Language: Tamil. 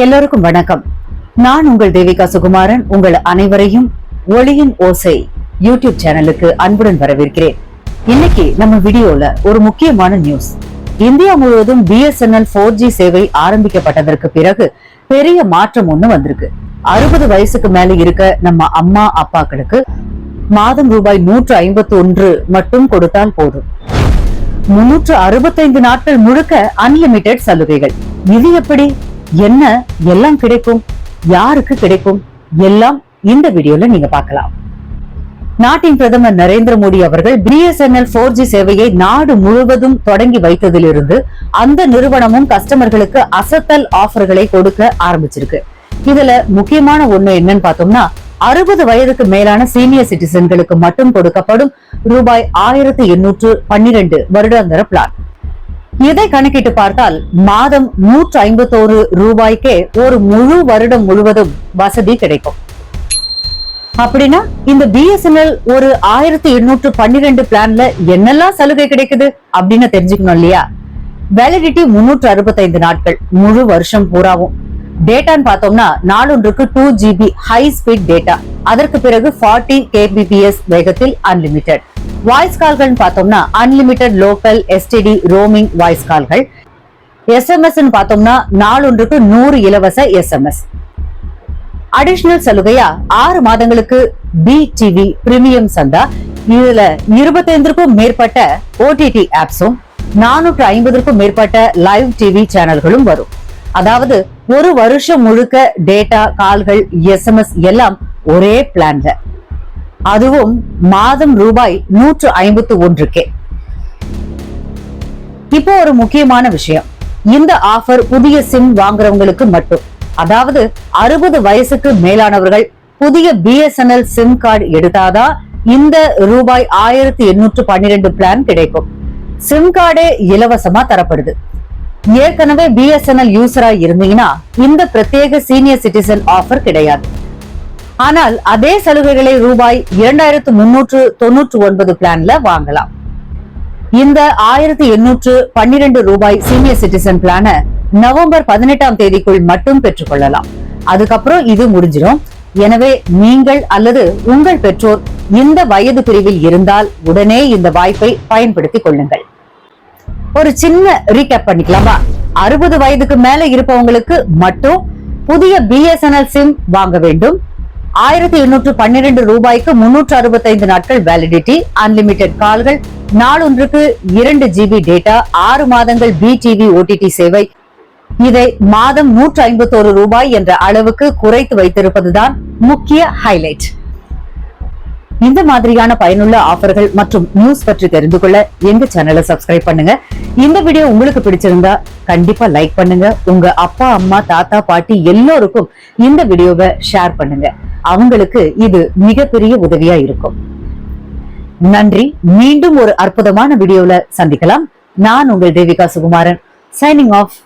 எல்லோருக்கும் வணக்கம். நான் உங்கள் தேவிகா சுகுமாரன். உங்கள் அனைவரையும் ஒளியின் ஓசை யூடியூப் சேனலுக்கு அன்புடன் வரவேற்கிறேன். இன்னைக்கு நம்ம வீடியோல ஒரு முக்கியமான நியூஸ் இந்தியா முழுவதும் பிஎஸ்என்எல் போர் ஜி சேவை ஆரம்பிக்கப்பட்டதற்கு பிறகு பெரிய மாற்றம் ஒண்ணு வந்திருக்கு. அறுபது வயசுக்கு மேல இருக்க நம்ம அம்மா அப்பாக்களுக்கு மாதம் ரூபாய் நூற்று ஐம்பத்தி ஒன்று மட்டும் கொடுத்தால் போதும். முன்னூற்று அறுபத்தைந்து நாட்கள் முழுக்க அன்லிமிட்டெட் சலுகைகள். இது எப்படி? என்ன எல்லாம் கிடைக்கும்? யாருக்கு கிடைக்கும்? எல்லாம் இந்த வீடியோல நீங்க பார்க்கலாம். நாட்டின் பிரதமர் நரேந்திர மோடி அவர்கள் பிஎஸ்என்எல் போர் ஜி சேவையை நாடு முழுவதும் தொடங்கி வைத்ததிலிருந்து அந்த நிறுவனமும் கஸ்டமர்களுக்கு அசத்தல் ஆஃபர்களை கொடுக்க ஆரம்பிச்சிருக்கு. இதுல முக்கியமான ஒண்ணு என்னன்னு பார்த்தோம்னா அறுபது வயதுக்கு மேலான சீனியர் சிட்டிசன்களுக்கு மட்டும் கொடுக்கப்படும் ரூபாய் ஆயிரத்தி எண்ணூற்று பன்னிரண்டு வருடாந்திர பிளான் இதை கணக்கிட்டு பார்த்தால் மாதம் நூற்று ஐம்பத்தோரு ரூபாய்க்கே ஒரு முழு வருடம் முழுவதும் வசதி கிடைக்கும். அப்படின்னா இந்த பிஎஸ்என்எல் ஒரு ஆயிரத்தி எண்ணூற்று பன்னிரெண்டு பிளான்ல என்னெல்லாம் சலுகை கிடைக்குது அப்படின்னு தெரிஞ்சுக்கணும் இல்லையா? வேலிடிட்டி முன்னூற்று அறுபத்தைந்து நாட்கள் முழு வருஷம் பூராவும். டேட்டான்னு பார்த்தோம்னா நாளொன்றுக்கு two GB high speed data அதற்கு பிறகு ஃபார்ட்டி கேபிபிஎஸ் வேகத்தில் அன்லிமிட்டெட் வாய்ஸ் கால்கள் பார்த்தோம்னா unlimited local STD roaming voice கால்கள். எஸ்எம்எஸ் பார்த்தோம்னா நாளொன்றுக்கு நூறு இலவச எஸ்எம்எஸ் அடிஷனல் சலுகையா ஆறு மாதங்களுக்கு பி டிவி பிரீமியம் சந்தா. இதுல இருபத்தைந்திற்கும் மேற்பட்ட ஓடிடி ஆப்ஸும் நானூற்று ஐம்பதற்கும் மேற்பட்ட லைவ் டிவி சேனல்களும் வரும். அதாவது ஒரு வருஷம் முழுக்க டேட்டா கால்கள் எஸ்எம்எஸ் எல்லாம் ஒரே பிளான்ல அதுவும் மாதம் ரூபாய் நூற்று ஐம்பத்து ஒன்றுக்கே. இப்போ ஒரு முக்கியமான விஷயம். இந்த ஆஃபர் புதிய சிம் வாங்குறவங்களுக்கு மட்டும். அதாவது அறுபது வயசுக்கு மேலானவர்கள் புதிய பிஎஸ்என்எல் சிம் கார்டு எடுத்தாதான் இந்த ரூபாய் ஆயிரத்தி எண்ணூற்று பன்னிரெண்டு பிளான் கிடைக்கும். சிம் கார்டே இலவசமா தரப்படுது. ஏற்கனவே பிஎஸ்என்எல் யூசரா இருந்தீங்கன்னா இந்த பிரத்யேக சீனியர் சிட்டிசன் ஆஃபர் கிடையாது. ஆனால் அதே சலுகைகளை ரூபாய் இரண்டாயிரத்து முன்னூற்று தொன்னூற்று ஒன்பது பிளான்ல வாங்கலாம். இந்த ஆயிரத்தி எண்ணூற்று பன்னிரண்டு ரூபாய் சீனியர் சிட்டிசன் பிளான நவம்பர் பதினெட்டாம் தேதிக்குள் மட்டும் பெற்றுக்கொள்ளலாம். அதுக்கப்புறம் இது முடிஞ்சிடும் எனவே நீங்கள் அல்லது உங்கள் பெற்றோர் இந்த வயது பிரிவில் இருந்தால் உடனே இந்த வாய்ப்பை பயன்படுத்திக் கொள்ளுங்கள். ஒரு சின்ன ரீகேப் பண்ணிக்கலாமா? அறுபது வயதுக்கு மேல இருப்பவங்களுக்கு மட்டும் புதிய பிஎஸ்என்எல் சிம் வாங்க வேண்டும். ஆயிரத்தி எண்ணூற்று பன்னிரண்டு ரூபாய்க்கு முன்னூற்று அறுபத்தைந்து நாட்கள் வேலிடிட்டி அன்லிமிடெட் கால்கள் நாளொன்றுக்கு இரண்டு ஜிபி டேட்டா ஆறு மாதங்கள் பி டிவி ஓடிடி சேவை. இதை மாதம் நூற்று ஐம்பத்தோரு ரூபாய் என்ற அளவுக்கு குறைத்து வைத்திருப்பதுதான் முக்கிய ஹைலைட் இந்த மாதிரியான பயனுள்ள ஆஃபர்கள் மற்றும் நியூஸ் பற்றி தெரிந்து கொள்ள எங்க சேனலை சப்ஸ்கிரைப் பண்ணுங்க. இந்த வீடியோ உங்களுக்கு பிடிச்சிருந்தா கண்டிப்பா லைக் பண்ணுங்க. உங்க அப்பா அம்மா தாத்தா பாட்டி எல்லோருக்கும் இந்த வீடியோவை ஷேர் பண்ணுங்க. அவங்களுக்கு இது மிகப்பெரிய உதவியா இருக்கும். நன்றி. மீண்டும் ஒரு அற்புதமான வீடியோல சந்திக்கலாம். நான் உங்கள் தேவிகா சுகுமாரன் சைனிங் ஆஃப்